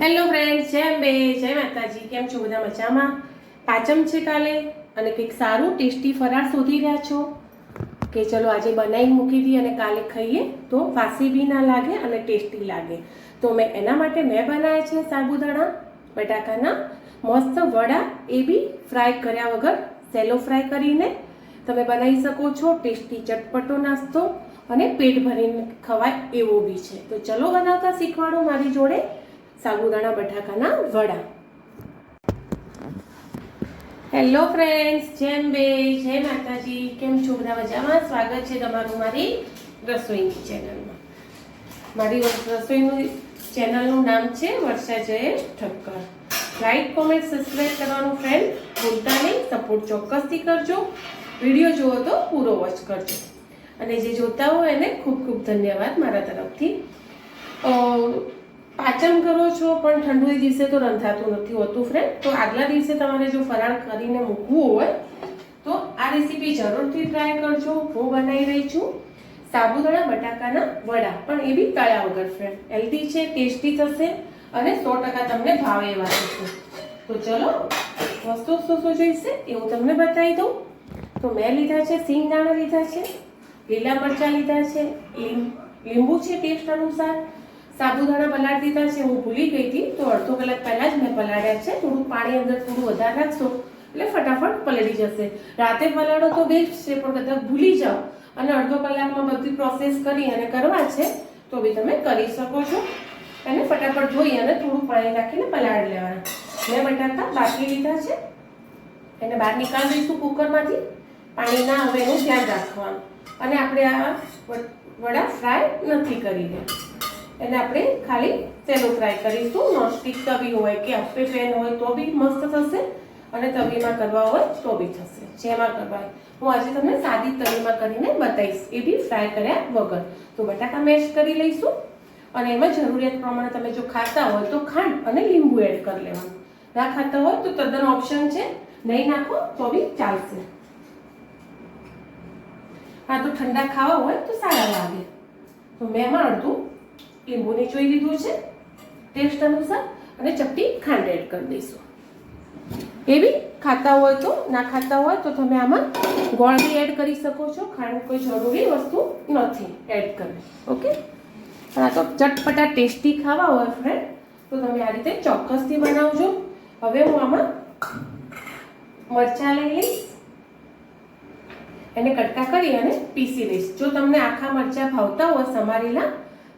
Hello friends જય બે જય માતાજી, કેમ છો બધા મજામાં? પાચમ છે કાલે અને કંઈક સારું, ટેસ્ટી ફરાળ શોધી રહ્યા છો? કે ચલો આજે બનાવી મૂકી દઈએ અને કાલે ખાઈએ તો વાસી બી ના લાગે અને ટેસ્ટી લાગે. તો મેં એના માટે મેં બનાવ્યા છે સાબુદાણા, બટાકાના, મસ્ત વડા, એ બી ફ્રાય કર્યા વગર, સેલો ફ્રાય કરીને તમે બનાવી શકો છો. ટેસ્ટી ચટપટો નાસ્તો અને પેટ ભરીને ખવાય એવો બી છે. તો ચલો બનાવતા શીખવાડો મારી જોડે. સાબુદાણા બટાકાના વડા. હેલો ફ્રેન્ડ્સ જેમ બે, જય માતાજી. કેમ છો બધા મજામાં? સ્વાગત છે તમારું મારી રસોઈની ચેનલમાં. મારી રસોઈનું ચેનલનું નામ છે Varsha Jayesh Thakkar. Like comment subscribe કરવાનું ફ્રેન્ડ ભૂલતા નહીં. સપોર્ટ ચોક્કસથી કરજો. વીડિયો જુઓ તો પૂરો વોચ કરજો. અને જે જોતા હોય એને ખૂબ ખૂબ ધન્યવાદ મારા તરફથી. પાચન કરો છો, પણ ઠંડુ દિવસે તો રંધાતું નથી હોતું ફ્રેન્ડ તો આગલા દિવસે તમારે જો ફરાળ કરીને મૂકવું હોય, તો આ રેસીપી જરૂરથી ટ્રાય કરજો. હું બનાવી રહી છું સાબુદાણા બટાકાના વડા, પણ એ બી તળ્યા વગર ફ્રેન્ડ હેલ્ધી છે ટેસ્ટી થશે, અને સો ટકા તમને ભાવે એવા થશે. તો ચલો, વસ્તુ શું શું જોઈશે એ હું તમને બતાવી દઉં. તો મેં લીધા છે, સિંગ દાણા લીધા છે, લીલા મરચાં લીધા છે લીંબુ છે ટેસ્ટ અનુસાર. સાબુદાણા પલાળી દીધા છે, હું ભૂલી ગઈ હતી. તો અડધો કલાક પહેલાં જ મેં પલાળ્યા છે. થોડું પાણી અંદર થોડું વધારે રાખશો એટલે ફટાફટ પલળી જશે. રાતે પલાળો તો બેસ્ટ છે, પણ કદાચ ભૂલી જાઓ. અને અડધો કલાકમાં બધી પ્રોસેસ કરી અને કરવા છે, તો બી તમે કરી શકો છો. અને ફટાફટ ધોઈ અને થોડું પાણી નાખીને પલાળી લેવાના. મેં બટાકા બાકી લીધા છે. એને બહાર નીકાળી દઈશું કુકરમાંથી. પાણી ના આવે એનું ધ્યાન રાખવાનું. અને આપણે આ વડા ફ્રાય નથી કરી રહ્યા એને આપણે ખાલી સેલો ફ્રાય કરીશું. નોનસ્ટિક તવી હોય કે અપ્પે પેન હોય તો બી મસ્ત થશે અને તવીમાં કરવા હોય તો બી થશે. જેમાં કરવા હું આજે તમને સાદી તવીમાં કરીને બતાવીશ. એ બી ફ્રાય કર્યા વગર. તો બટાકા મેશ કરી લઈશું. અને એમાં જરૂરિયાત પ્રમાણે તમે જો ખાતા હોય તો ખાંડ અને લીંબુ એડ કરી લેવાનું. ના ખાતા હોય તો તદ્દન ઓપ્શન છે. નહીં નાખો તો બી ચાલશે. હા, તો ઠંડા ખાવા હોય તો સારા લાગે. તો મેં એમાં લીંબુ નીચોઈ દીધું છે. ટેસ્ટ અનુસાર અને ચપટી ખાંડ એડ કરી દઈશું. એવી ખાતા હોય તો, ના ખાતા હોય તો તમે આમાં ગોળ બી એડ કરી શકો છો. ખાંડ કોઈ જરૂરી વસ્તુ નથી એડ કરવી. ઓકે? પણ આ તો ચટપટા ટેસ્ટી ખાવા હોય ફ્રેન્ડ તો તમે આ રીતે ચોક્કસથી બનાવજો. હવે હું આમાં મરચાં લઈ લઈશ. એને કટકા કરી અને પીસી લઈશ જો તમને આખા મરચાં ભાવતા હોય, સમારેલા,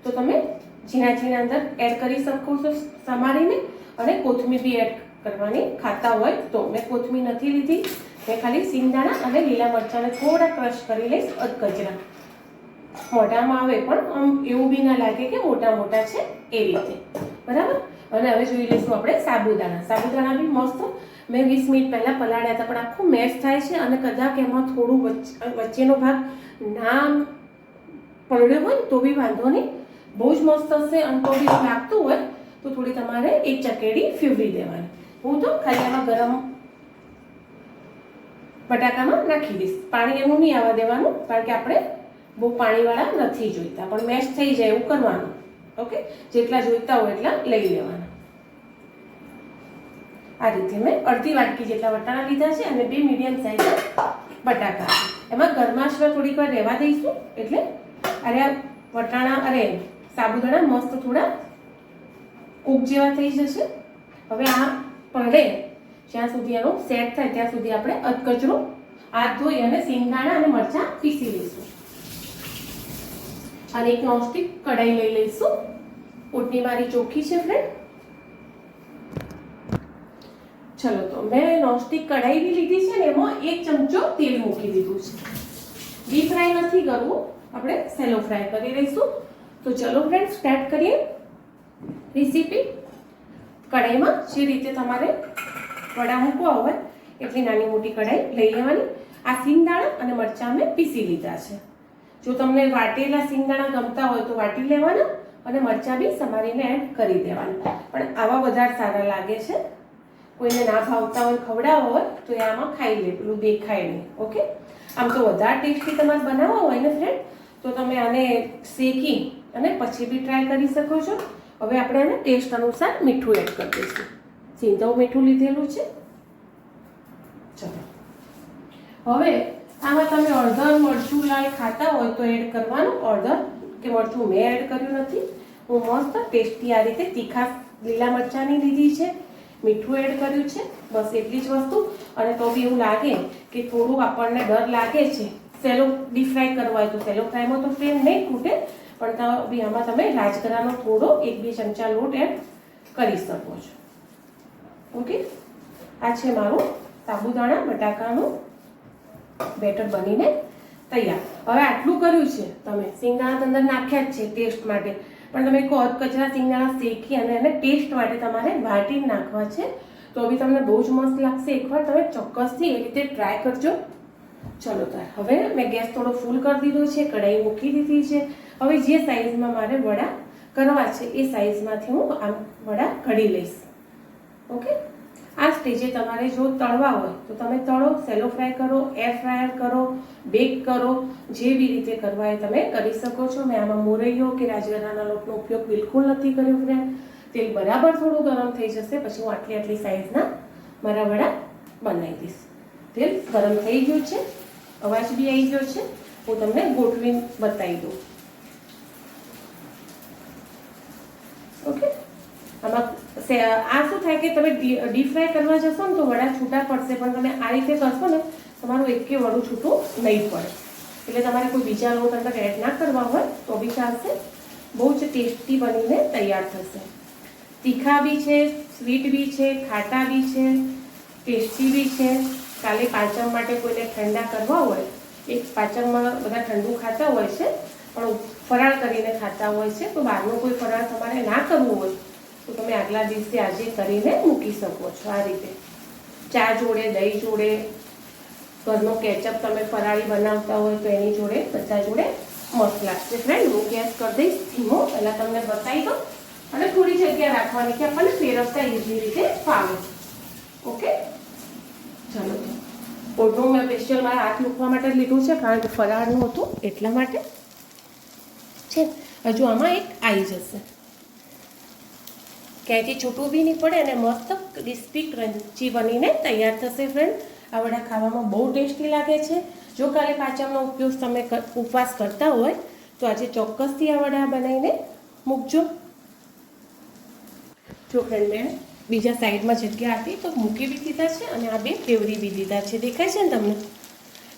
તો તમે ઝીણા ઝીણા અંદર એડ કરી શકો છો સમારીને અને કોથમીર બી એડ કરવાની ખાતા હોય તો મેં કોથમીર નથી લીધી. મેં ખાલી સિંગદાણા અને લીલા મરચાંને થોડા ક્રશ કરી લઈશ અધગજરા. મોઢામાં આવે પણ આમ એવું બી ના લાગે કે મોટા મોટા છે એ રીતે. બરાબર? અને હવે જોઈ લઈશું આપણે સાબુદાણા. સાબુદાણા બી મસ્ત. મેં વીસ મિનિટ પહેલાં પલાળ્યા હતા, પણ આખું મેશ થાય છે અને કદાચ એમાં થોડું વચ્ચેનો ભાગ ના પલળ્યો હોય તો બી વાંધો નહીં. બહુ જ મસ્ત હશે અને તો બી લાગતું હોય, તો થોડી તમારે એક ચકેડી ફીવડી દેવાની. હું તો ખાલી આમાં ગરમ બટાકામાં નાખી દઈશ. પાણી એનું નહીં આવવા દેવાનું, કારણ કે આપણે બહુ પાણીવાળા નથી જોઈતા, પણ મેશ થઈ જાય એવું કરવાનું. ઓકે? જેટલા જોઈતા હોય એટલા લઈ લેવાના. આ રીતે મેં અડધી વાટકી જેટલા વટાણા લીધા છે અને બે મીડિયમ સાઈઝના બટાકા. એમાં ગરમાશમાં થોડીક વાર રહેવા દઈશું, એટલે અરે આ વટાણા, અરે સાબુદાણા મસ્ત થોડા કૂક જેવા થઈ જશે. હવે આ પડે જ્યાં સુધી એનો સેટ થાય ત્યાં સુધી આપણે અધકચરો, હાથ ધોઈ અને સિંગદાણા અને મરચાં પીસી લઈશું. અને એક નોનસ્ટિક કઢાઈ લઈ લઈશું. ઓટની મારી ચોખ્ખી છે ફ્રેન્ડ ચલો તો મેં નોનસ્ટિક કઢાઈ બી લીધી છે ને એમાં એક ચમચો તેલ મૂકી દીધું છે. ડીપ ફ્રાય નથી કરવું. આપણે સેલો ફ્રાય કરી લઈશું. તો ચલો ફ્રેન્ડ સ્ટાર્ટ કરીએ. રેસીપી કઢાઈમાં જે રીતે તમારે વડા મૂકવા હોય, એટલી નાની મોટી કઢાઈ લઈ લેવાની. આ સિંગદાણા અને મરચાં મેં પીસી લીધા છે. જો તમને વાટેલા સિંગદાણા ગમતા હોય તો વાટી લેવાના અને મરચાં બી સમારીને એડ કરી દેવાના. પણ આવા વધારે સારા લાગે છે. કોઈને ના ભાવતા હોય, ખવડાવવા હોય, તો એ આમાં ખાઈ લે, પેલું દેખાય નહીં. ઓકે? આમ તો વધારે ટેસ્ટી તમારે બનાવવા હોય ને ફ્રેન્ડ તો તમે આને શેકી અને પછી બી ટ્રાય કરી શકો છો. હવે આપણે એને ટેસ્ટ અનુસાર મીઠું એડ કરી દઈશું. સિંધવ મીઠું લીધેલું છે. ચલો. હવે આમાં તમે અડધર મરચું લાલ ખાતા હોય તો એડ કરવાનું. અડધર કે મરચું મેં એડ કર્યું નથી. હું મસ્ત ટેસ્ટી આ રીતે તીખા લીલા મરચાંની લીધી છે. મીઠું એડ કર્યું છે. બસ એટલી જ વસ્તુ. અને તો બી એવું લાગે કે થોડું આપણને ડર લાગે છે. સેલો ડીપ ફ્રાય કરવા હોય તો સેલો ફ્રાયમાં તો ફ્રેમ નહીં તૂટે પણ બી આમાં તમે રાજગરાનો થોડો એક બે ચમચા લોટ એડ કરી શકો છો. ઓકે? આ છે મારું સાબુદાણા બટાકાનું બેટર બનીને તૈયાર. હવે આટલું કર્યું છે. તમે સિંગદાણા અંદર નાખ્યા જ છે ટેસ્ટ માટે. પણ તમે કહો કચરા સિંગાણા શેકી અને એને ટેસ્ટ માટે તમારે વાટી નાખવા છે. તો બી તમને બહુ જ મસ્ત લાગશે. એકવાર તમે ચોક્કસથી એ રીતે ટ્રાય કરજો. ચલો તાર. હવે મેં ગેસ થોડો ફૂલ કરી દીધો છે. કઢાઈ મૂકી દીધી છે. હવે જે સાઈઝમાં મારે વડા કરવા છે, એ સાઈઝમાંથી હું આમ વડા ઘડી લઈશ. ઓકે આ સ્ટેજે તમારે જો તળવા હોય, તો તમે તળો સેલો ફ્રાય કરો એર ફ્રાયર કરો બેક કરો જે બી રીતે કરવા એ તમે કરી શકો છો. મેં આમાં મોરૈયો કે રાજગરાના લોટનો ઉપયોગ બિલકુલ નથી કર્યો ફ્રેન્ડ તેલ બરાબર થોડું ગરમ થઈ જશે, પછી હું આટલી આટલી સાઈઝના મારા વડા બનાવી દઈશ. તેલ ગરમ થઈ ગયું છે, અવાજ બી આવી ગયો છે, હું તમને ગોઠવીને બતાવી દઉં. ઓકે? આમાં આ શું થાય કે તમે ડીપ ફ્રાય કરવા જશો ને તો વડા છૂટા પડશે, પણ તમે આ રીતે કરશો ને, તમારું એકે વડું છૂટું નહીં પડે. એટલે તમારે કોઈ બીજા લોટ અંદર એડ ના કરવા હોય, તો બી ચાલશે. બહુ જ ટેસ્ટી બનીને તૈયાર થશે. તીખા બી છે, સ્વીટ બી છે, ખાટા બી છે, ટેસ્ટી બી છે. કાલે પાચમ માટે કોઈને ઠંડા કરવા હોય, એક પાચમમાં બધા ઠંડુ ખાતા હોય છે, પણ ફરાળ કરીને ખાતા હોય છે, તો બહારનું કોઈ ફરાળ તમારે ના કરવું હોય, તો તમે આગલા દિવસે આજે કરીને મૂકી શકો છો આ રીતે. ચા જોડે, દહીં જોડે, ઘરનો કેચઅપ તમે ફરાળી બનાવતા હોય તો એની જોડે બધા જોડે મસ્ત લાગશે. ફ્રેન્ડ હું ગેસ કરી દઈશ, ધીમો, પહેલાં તમને બતાવી દઉં. અને થોડી જગ્યા રાખવાની કે આપણને ફેરવતા ઇઝી રીતે ફાવે. ઓકે? ચાલો. ઓટો મેં સ્પેશિયલ મારા હાથ મૂકવા માટે લીધું છે, કારણ કે ફરાળનું હતું એટલા માટે. હજુ આમાં એક આવી જશે. ક્યાંયથી છૂટું બી નહીં પડે અને મસ્ત ક્રિસ્પી ક્રન્ચી બનીને તૈયાર થશે ફ્રેન્ડ આ વડા ખાવામાં બહુ ટેસ્ટી લાગે છે. જો કાલે પાચમનો ઉપયોગ તમે ઉપવાસ કરતા હોય, તો આજે ચોક્કસથી આ વડા બનાવીને મૂકજો. જો ફ્રેન્ડ મેં બીજા સાઈડમાં જગ્યા આપી, તો મૂકી બી દીધા છે અને આ બે ફેવરી બી દીધા છે. દેખાય છે ને તમને?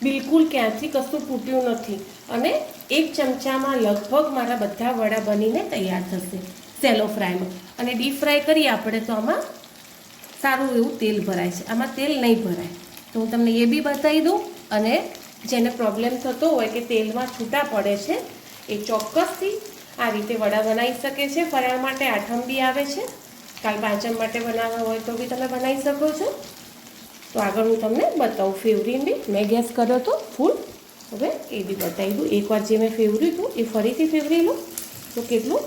બિલકુલ ક્યાંથી કશું તૂટ્યું નથી. અને એક ચમચામાં લગભગ મારા બધા વડા બનીને તૈયાર થશે સેલો ફ્રાયમાં. અને ડીપ ફ્રાય કરીએ આપણે તો આમાં સારું એવું તેલ ભરાય છે. આમાં તેલ નહીં ભરાય. તો હું તમને એ બી બતાવી દઉં. અને જેને પ્રોબ્લેમ થતો હોય કે તેલમાં છૂટા પડે છે, એ ચોક્કસથી આ રીતે વડા બનાવી શકે છે. ફરાળ માટે આઠમ બી આવે છે. કાલ પાંચમ માટે બનાવવા હોય તો બી તમે બનાવી શકો છો. તો આગળ હું તમને બતાવું ફેવરીને. બી મેં ગેસ કર્યો તો ફૂલ. હવે એ બી બતાવી દઉં. એકવાર જે મેં ફેવર્યું હતું, એ ફરીથી ફેવરી લો તો કેટલું?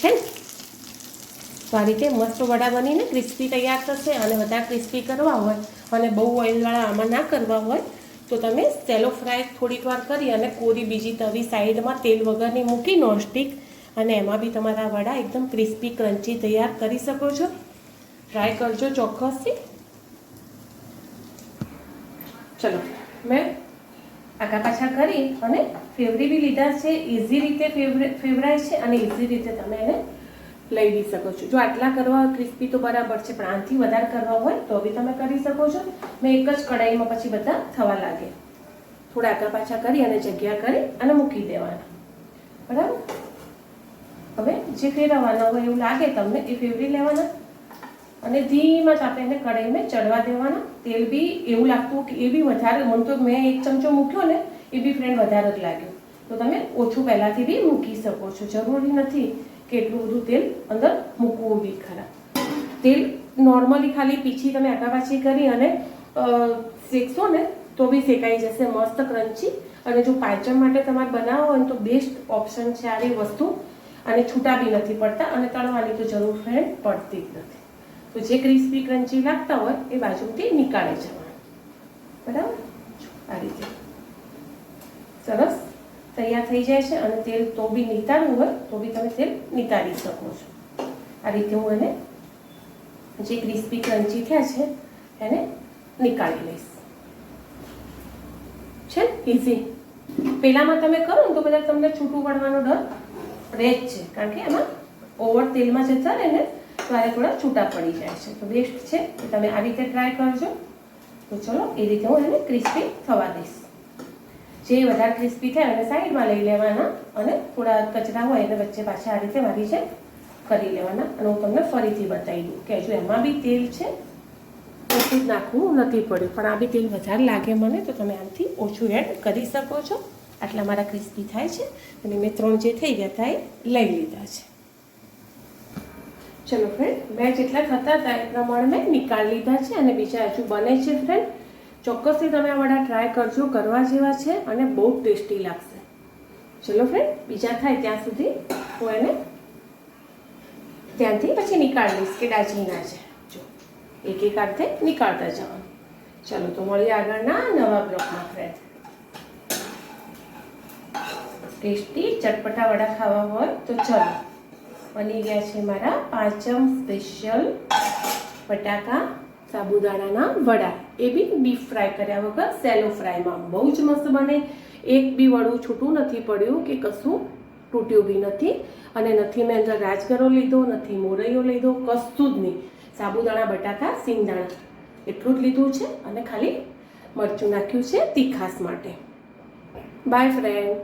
છે ને? તો આ રીતે મસ્ત વડા બનીને ક્રિસ્પી તૈયાર થશે અને બધા ક્રિસ્પી કરવા હોય અને બહુ ઓઇલવાળા આમાં ના કરવા હોય, તો તમે સેલો ફ્રાય થોડીક વાર કરી અને કોરી બીજી તવી સાઈડમાં તેલ વગરની મૂકી નોનસ્ટિક અને એમાં બી તમારા વડા એકદમ ક્રિસ્પી, ક્રન્ચી તૈયાર કરી શકો છો. ટ્રાય કરજો ચોક્કસથી. ચલો, મેં આગા પાછા કરી અને ફેવરી બી લીધા છે ઇઝી રીતે ફેવરે, ફેવરાય છે અને ઇઝી રીતે તમે એને લઈ બી શકો છો. જો આટલા કરવા ક્રિસ્પી તો બરાબર છે, પણ આનાથી વધારે કરવા હોય તો બી તમે કરી શકો છો. મેં એક જ કઢાઈમાં પછી બધા થવા લાગે થોડા આગા પાછા કરી અને જગ્યા કરી અને મૂકી દેવાના. બરાબર? હવે જે ફેરવવાના હોય એવું લાગે તમને એ ફેવરી લેવાના. અને ધીમા તાપે એને કઢાઈને ચડવા દેવાના. તેલ બી એવું લાગતું કે એ બી વધારે, મને તો મેં એક ચમચો મૂક્યો ને, એ બી ફ્રેન્ડ વધારે જ લાગ્યો. તો તમે ઓછું પહેલાંથી બી મૂકી શકો છો. જરૂરી નથી કે એટલું બધું તેલ અંદર મૂકવું બી ખરા. તેલ નોર્મલી ખાલી પીછી તમે આટાપાછી કરી અને શેકશો ને, તો બી શેકાઈ જશે, મસ્ત ક્રન્ચી અને જો પાચન માટે તમારે બનાવો હોય તો બેસ્ટ ઓપ્શન છે આ વસ્તુ. અને છૂટા બી નથી પડતા અને તળવાની તો જરૂર ફ્રેન્ડ પડતી જ નથી. તો જે ક્રિસ્પી ક્રન્ચી લાગતા હોય એ બાજુથી નીકાળી જવાનું બરાબર? આ રીતે. સરસ. તૈયાર થઈ જાય છે અને તેલ તો બી નિતારવું હોય, તો બી તમે તેલ નિતારી શકો છો. આ રીતે હું એને જે ક્રિસ્પી ક્રન્ચી થયા છે, એને નીકાળી લઈશ. છે? ઇઝી પહેલામાં તમે કરો ને તો કદાચ તમને છૂટું પડવાનો ડર રહે જ છે. કારણ કે એમાં ઓવર તેલમાં જતા રહે ને ત્યારે થોડા છૂટા પડી જાય છે. તો બેસ્ટ છે કે તમે આ રીતે ટ્રાય કરજો. તો ચલો, એ રીતે હું એને ક્રિસ્પી થવા દઈશ. જે વધારે ક્રિસ્પી થાય એને સાઈડમાં લઈ લેવાના અને થોડા કચરા હોય એને વચ્ચે પાછા આ રીતે મારી છે, કરી લેવાના. અને હું તમને ફરીથી બતાવી દઉં કે હજુ એમાં બી તેલ છે. ઓછું જ નાખવું નથી પડ્યું. પણ આ બી તેલ વધારે લાગે મને, તો તમે આનાથી ઓછું એડ કરી શકો છો. આટલા મારા ક્રિસ્પી થાય છે. અને મેં ત્રણ જે થઈ ગયા હતા એ લઈ લીધા છે. ચલો ફ્રેન્ડ મેં જેટલા થતા હતા એ પ્રમાણે મેં નિકાળી લીધા છે અને બીજા હજુ બને છે ફ્રેન્ડ ચોક્કસથી તમે આ વડા ટ્રાય કરજો, કરવા જેવા છે અને બહુ ટેસ્ટી લાગશે. ચલો ફ્રેન્ડ બીજા થાય ત્યાં સુધી હું એને ત્યાંથી પછી નીકાળી લઈશ કે દાજીના છે જો, એક એક હાથે નીકાળતા જવાનું. ચલો, તો મળીએ આગળના નવા બ્લોકમાં ફ્રેન્ડ ટેસ્ટી ચટપટા વડા ખાવા હોય તો ચલો. બની ગયા છે મારા પાંચમ સ્પેશિયલ બટાકા સાબુદાણાના વડા. એ બી ડીપ ફ્રાય કર્યા વગર સેલો ફ્રાયમાં બહુ જ મસ્ત બને. એક બી વડું છૂટું નથી પડ્યું કે કશું તૂટ્યું બી નથી અને નથી મેં અંદર રાજગરો લીધો, નથી મોરૈયો લીધો, કશું જ નહીં. સાબુદાણા, બટાકા, સિંગદાણા. એટલું જ લીધું છે અને ખાલી મરચું નાખ્યું છે તીખાસ માટે. By friend